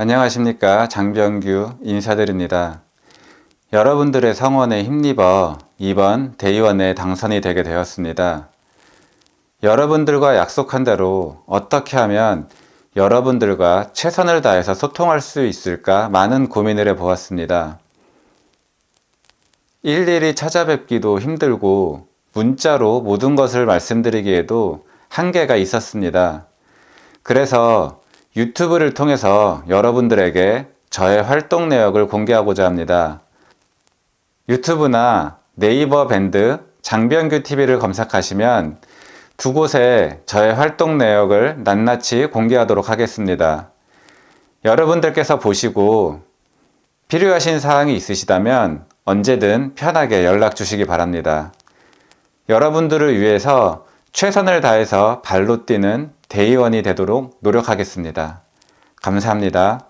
안녕하십니까. 장병규 인사드립니다. 여러분들의 성원에 힘입어 이번 대의원에 당선이 되게 되었습니다. 여러분들과 약속한 대로 어떻게 하면 여러분들과 최선을 다해서 소통할 수 있을까 많은 고민을 해 보았습니다. 일일이 찾아뵙기도 힘들고 문자로 모든 것을 말씀드리기에도 한계가 있었습니다. 그래서 유튜브를 통해서 여러분들에게 저의 활동 내역을 공개하고자 합니다. 유튜브나 네이버 밴드 장병규 TV를 검색하시면 두 곳에 저의 활동 내역을 낱낱이 공개하도록 하겠습니다. 여러분들께서 보시고 필요하신 사항이 있으시다면 언제든 편하게 연락 주시기 바랍니다. 여러분들을 위해서 최선을 다해서 발로 뛰는 대의원이 되도록 노력하겠습니다. 감사합니다.